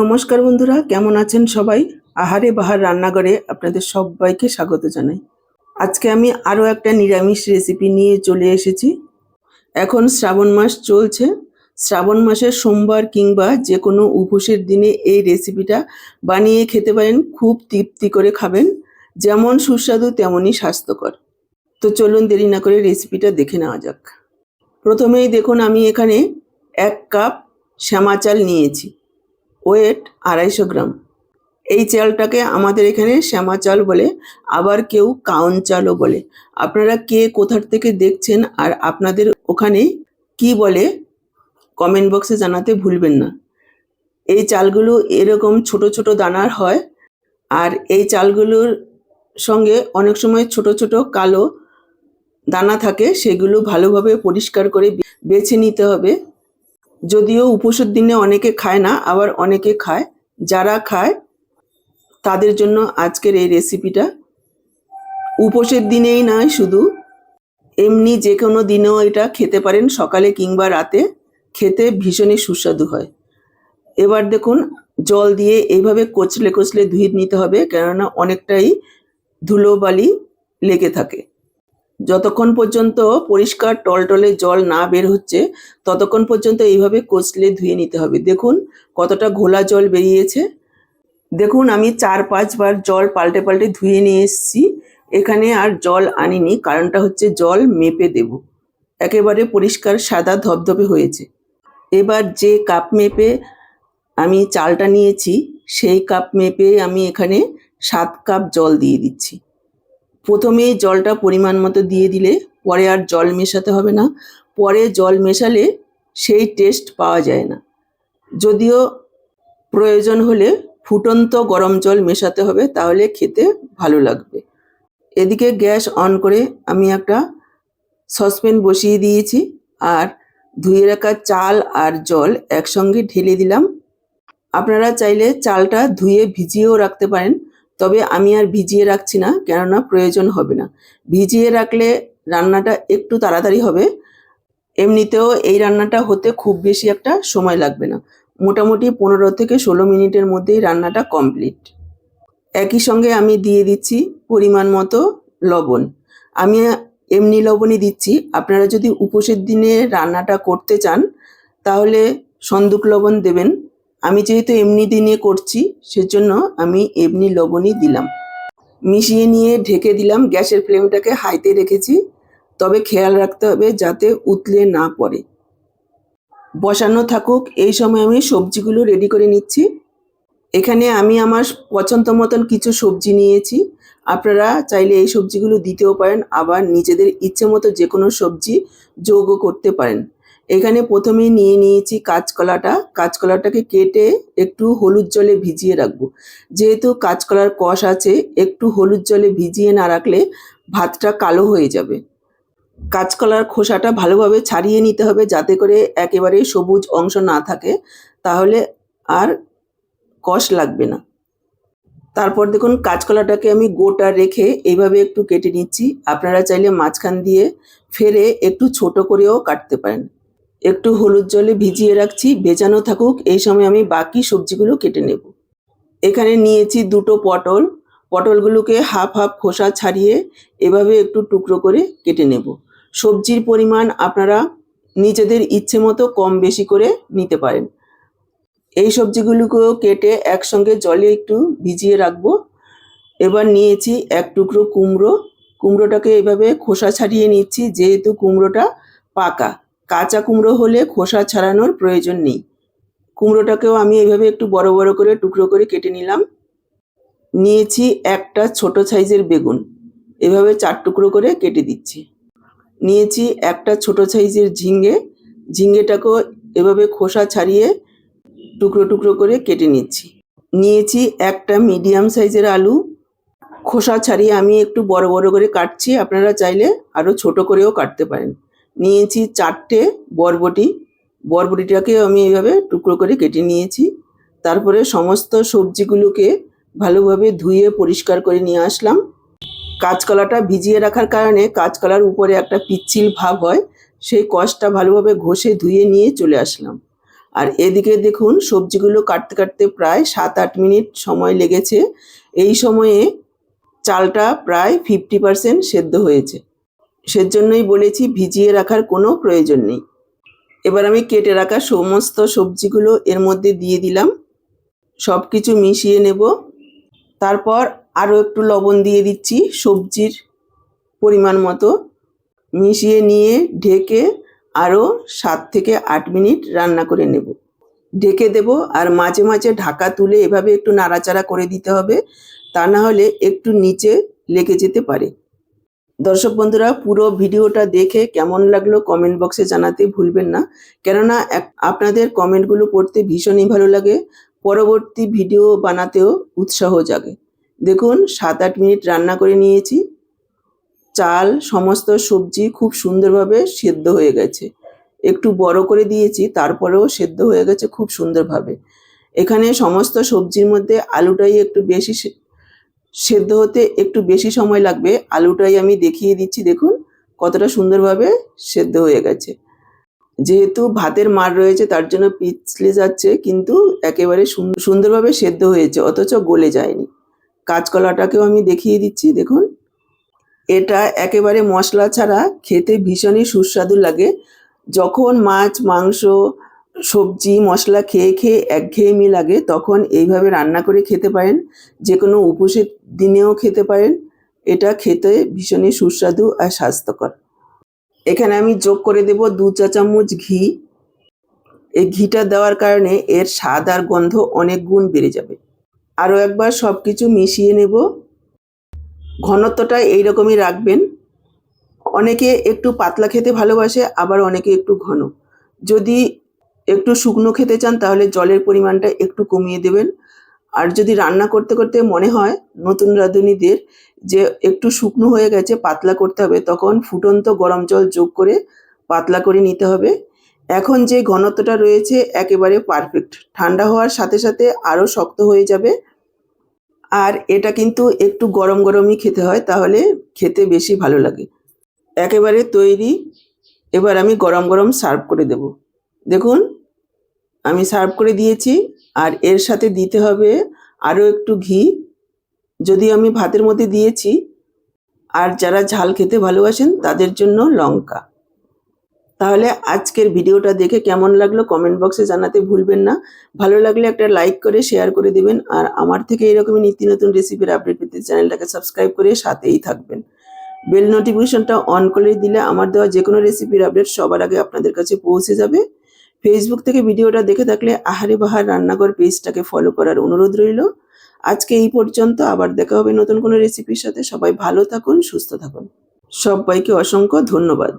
নমস্কার বন্ধুরা, কেমন আছেন সবাই? আহারে বাহার রান্নাঘরে আপনাদের সবাইকে স্বাগত জানাই। আজকে আমি আরও একটা নিরামিষ রেসিপি নিয়ে চলে এসেছি। এখন শ্রাবণ মাস চলছে। শ্রাবণ মাসের সোমবার কিংবা যে কোনো উপোসের দিনে এই রেসিপিটা বানিয়ে খেতে পারেন, খুব তৃপ্তি করে খাবেন। যেমন সুস্বাদু তেমনই স্বাস্থ্যকর। তো চলুন দেরি না করে রেসিপিটা দেখে নেওয়া যাক। প্রথমেই দেখুন, আমি এখানে এক কাপ শ্যামা চাল নিয়েছি। ওয়েট আড়াইশো গ্রাম। এই চালটাকে আমাদের এখানে শ্যামা চাল বলে, আবার কেউ কাউন চালও বলে। আপনারা কে কোথার থেকে দেখছেন আর আপনাদের ওখানে কি বলে, কমেন্ট বক্সে জানাতে ভুলবেন না। এই চালগুলো এরকম ছোট ছোট দানার হয় আর এই চালগুলোর সঙ্গে অনেক সময় ছোট ছোট কালো দানা থাকে, সেগুলো ভালোভাবে পরিষ্কার করে বেছে নিতে হবে। যদিও উপোসের দিনে অনেকে খায় না, আবার অনেকে খায়। যারা খায়, তাদের জন্য আজকের এই রেসিপিটা উপোসের দিনেই নয়, শুধু এমনি যে কোনো দিনেও এটা খেতে পারেন, সকালে কিংবা রাতে। খেতে ভীষণই সুস্বাদু হয়। এবার দেখুন, জল দিয়ে এইভাবে কচলে কচলে ধুয়ে নিতে হবে, কেননা অনেকটাই ধুলোবালি লেগে থাকে। যতক্ষণ পর্যন্ত পরিষ্কার টলটলে জল না বের হচ্ছে, ততক্ষণ পর্যন্ত এইভাবে কচলে ধুয়ে নিতে হবে। দেখুন কতটা ঘোলা জল বেরিয়েছে। দেখুন আমি চার পাঁচবার জল পাল্টে পাল্টে ধুয়ে নিয়ে এসেছি। এখানে আর জল আনিনি, কারণটা হচ্ছে জল মেপে দেব। একেবারে পরিষ্কার সাদা ধবধবে হয়েছে। এবার যে কাপ মেপে আমি চালটা নিয়েছি, সেই কাপ মেপে আমি এখানে সাত কাপ জল দিয়ে দিচ্ছি। প্রথমে জলটা পরিমাণ মতো দিয়ে দিলে পরে আর জল মেশাতে হবে না। পরে জল মেশালে সেই টেস্ট পাওয়া যায় না। যদিও প্রয়োজন হলে ফুটন্ত গরম জল মেশাতে হবে, তাহলে খেতে ভালো লাগবে। এদিকে গ্যাস অন করে আমি একটা সসপ্যান বসিয়ে দিয়েছি আর ধুয়ে রাখা চাল আর জল একসঙ্গে ঢেলে দিলাম। আপনারা চাইলে চালটা ধুয়ে ভিজিয়েও রাখতে পারেন। তবে আমি আর ভিজিয়ে রাখছি না, কেননা প্রয়োজন হবে না। ভিজিয়ে রাখলে রান্নাটা একটু তাড়াতাড়ি হবে। এমনিতেও এই রান্নাটা হতে খুব বেশি একটা সময় লাগবে না। মোটামুটি পনেরো থেকে ষোলো মিনিটের মধ্যেই রান্নাটা কমপ্লিট। একই সঙ্গে আমি দিয়ে দিচ্ছি পরিমাণ মতো লবণ। আমি এমনি লবণই দিচ্ছি। আপনারা যদি উপোসের দিনে রান্নাটা করতে চান, তাহলে সন্দুক লবণ দেবেন। আমি যেহেতু এমনি দিনে করছি, সেজন্য আমি এমনি লবণই দিলাম। মিশিয়ে নিয়ে ঢেকে দিলাম, গ্যাসের ফ্লেমটাকে হাইতে রেখেছি। তবে খেয়াল রাখতে হবে যাতে উতলে না পড়ে। বসানো থাকুক, এই সময় আমি সবজিগুলো রেডি করে নিচ্ছি। এখানে আমি আমার পছন্দ মতন কিছু সবজি নিয়েছি। আপনারা চাইলে এই সবজিগুলো দিতেও পারেন, আবার নিজেদের ইচ্ছে মতো যে কোনো সবজি যোগও করতে পারেন। এখানে প্রথমে নিয়ে নিয়েছি কাঁচকলাটা। কাঁচকলাটাকে কেটে একটু হলুদ জলে ভিজিয়ে রাখব। যেহেতু কাঁচকলার কষ আছে, একটু হলুদ জলে ভিজিয়ে না রাখলে ভাতটা কালো হয়ে যাবে। কাঁচকলার খোসাটা ভালোভাবে ছাড়িয়ে নিতে হবে যাতে করে একেবারে সবুজ অংশ না থাকে। তাহলে আর কষ লাগবে না। তারপর দেখুন, কাঁচকলাটাকে আমি গোটা রেখে এইভাবে একটু কেটে নিচ্ছি। আপনারা চাইলে মাঝখান দিয়ে ফেরে একটু ছোট করেও কাটতে পারেন। একটু হলুদ জলে ভিজিয়ে রাখছি, ভেজানো থাকুক, এই সময় আমি বাকি সবজিগুলো কেটে নেব। এখানে নিয়েছি দুটো পটল। পটলগুলোকে হাফ হাফ খোসা ছাড়িয়ে এভাবে একটু টুকরো করে কেটে নেব। সবজির পরিমাণ আপনারা নিজেদের ইচ্ছে মতো কম বেশি করে নিতে পারেন। এই সবজিগুলোকেও কেটে একসঙ্গে জলে একটু ভিজিয়ে রাখব। এবার নিয়েছি এক টুকরো কুমড়ো। কুমড়োটাকে এভাবে খোসা ছাড়িয়ে নিচ্ছি, যেহেতু কুমড়োটা পাকা। কাঁচা কুমড়ো হলে খোসা ছাড়ানোর প্রয়োজন নেই। কুমড়োটাকেও আমি এইভাবে একটু বড় বড় করে টুকরো করে কেটে নিলাম। নিয়েছি একটা ছোট সাইজের বেগুন। এভাবে চার টুকরো করে কেটে দিচ্ছি। নিয়েছি একটা ছোট সাইজের ঝিঙ্গে ঝিঙ্গেটাকেও এভাবে খোসা ছাড়িয়ে টুকরো টুকরো করে কেটে নিচ্ছি। নিয়েছি একটা মিডিয়াম সাইজের আলু। খোসা ছাড়িয়ে আমি একটু বড় বড় করে কাটছি। আপনারা চাইলে আরও ছোট করেও কাটতে পারেন। নিয়েছি চারটে বরবটি। বরবটিটাকে আমি এইভাবে টুকরো করে কেটে নিয়েছি। তারপরে সমস্ত সবজিগুলোকে ভালোভাবে ধুয়ে পরিষ্কার করে নিয়ে আসলাম। কাঁচকলাটা ভিজিয়ে রাখার কারণে কাঁচকলার উপরে একটা পিচ্ছিল ভাব হয়, সেই কষটা ভালোভাবে ঘষে ধুয়ে নিয়ে চলে আসলাম। আর এদিকে দেখুন, সবজিগুলো কাটতে কাটতে প্রায় সাত আট মিনিট সময় লেগেছে। এই সময়ে চালটা প্রায় ফিফটি পার্সেন্ট সেদ্ধ হয়েছে। সেজন্যই বলেছি ভিজিয়ে রাখার কোনো প্রয়োজন নেই। এবার আমি কেটে রাখা সমস্ত সবজিগুলো এর মধ্যে দিয়ে দিলাম। সব কিছু মিশিয়ে নেব। তারপর আরও একটু লবণ দিয়ে দিচ্ছি সবজির পরিমাণ মতো। মিশিয়ে নিয়ে ঢেকে আরও সাত থেকে আট মিনিট রান্না করে নেব। ঢেকে দেব আর মাঝে মাঝে ঢাকা তুলে এভাবে একটু নাড়াচাড়া করে দিতে হবে। তা না হলে একটু নিচে লেগে যেতে পারে। দর্শক বন্ধুরা, পুরো ভিডিওটা দেখে কেমন লাগল কমেন্ট বক্সে জানাতে ভুলবেন না। কেননা আপনাদের কমেন্টগুলো পড়তে ভীষণই ভালো লাগে। পরবর্তী ভিডিও বানাতেও উৎসাহ জাগে। দেখুন সাত আট মিনিট রান্না করে নিয়েছি। চাল, সমস্ত সবজি খুব সুন্দরভাবে সেদ্ধ হয়ে গেছে। একটু বড় করে দিয়েছি, তারপরেও সেদ্ধ হয়ে গেছে খুব সুন্দরভাবে। এখানে সমস্ত সবজির মধ্যে আলুটাই একটু বেশি সেদ্ধ হতে একটু বেশি সময় লাগবে। আলুটাই আমি দেখিয়ে দিচ্ছি, দেখুন কতটা সুন্দরভাবে সেদ্ধ হয়ে গেছে। যেহেতু ভাতের মার রয়েছে, তার জন্য পিছলে যাচ্ছে, কিন্তু একেবারে সুন- সুন্দরভাবে সেদ্ধ হয়েছে, অথচ গলে যায়নি। কাঁচকলাটাকেও আমি দেখিয়ে দিচ্ছি, দেখুন। এটা একেবারে মশলা ছাড়া খেতে ভীষণই সুস্বাদু লাগে। যখন মাছ, মাংস সবজি, মশলা খেয়ে খেয়ে একঘেয়েমি লাগে, তখন এইভাবে রান্না করে খেতে পারেন। যে কোনো উপোসের দিনেও খেতে পারেন। এটা খেতে ভীষণই সুস্বাদু আর স্বাস্থ্যকর। এখানে আমি যোগ করে দেব দু চা চামচ ঘি। এই ঘিটা দেওয়ার কারণে এর স্বাদ আর গন্ধ অনেক গুণ বেড়ে যাবে। আরও একবার সব কিছু মিশিয়ে নেব। ঘনত্বটা এইরকমই রাখবেন। অনেকে একটু পাতলা খেতে ভালোবাসে, আবার অনেকে একটু ঘন। যদি একটু শুকনো খেতে চান, তাহলে জলের পরিমাণটা একটু কমিয়ে দেবেন। আর যদি রান্না করতে করতে মনে হয় নতুন রাঁধুনিদের যে একটু শুকনো হয়ে গেছে, পাতলা করতে হবে, তখন ফুটন্ত গরম জল যোগ করে পাতলা করে নিতে হবে। এখন যে ঘনত্বটা রয়েছে একেবারে পারফেক্ট ঠান্ডা হওয়ার সাথে সাথে আরও শক্ত হয়ে যাবে। আর এটা কিন্তু একটু গরম গরমই খেতে হয়, তাহলে খেতে বেশি ভালো লাগে। একেবারে তৈরি। এবার আমি গরম গরম সার্ভ করে দেব। দেখুন, আমি সার্ভ করে দিয়েছি, আর এর সাথে দিতে হবে আরও একটু ঘি। যদি আমি ভাতের মধ্যে দিয়েছি, আর যারা ঝাল খেতে ভালোবাসেন, তাদের জন্য লঙ্কা। তাহলে আজকের ভিডিওটা দেখে কেমন লাগল কমেন্ট বক্সে জানাতে ভুলবেন না। ভালো লাগলে একটা লাইক করে শেয়ার করে দেবেন, আর আমার থেকে এরকমই নিত্য নতুন রেসিপির আপডেট পেতে চ্যানেলটাকে সাবস্ক্রাইব করে সাথেই থাকবেন। বেল নোটিফিকেশনটা অন করে দিলে আমার দেওয়া যে কোনো রেসিপির আপডেট সবার আগে আপনাদের কাছে পৌঁছে যাবে। ফেসবুক থেকে ভিডিওটা দেখে থাকলে আহারে বাহার রান্নাঘর পেজটাকে ফলো করার অনুরোধ রইল। আজকে এই পর্যন্ত, আবার দেখা হবে নতুন কোনো রেসিপির সাথে। সবাই ভালো থাকুন, সুস্থ থাকুন। সবাইকে অসংখ্য ধন্যবাদ।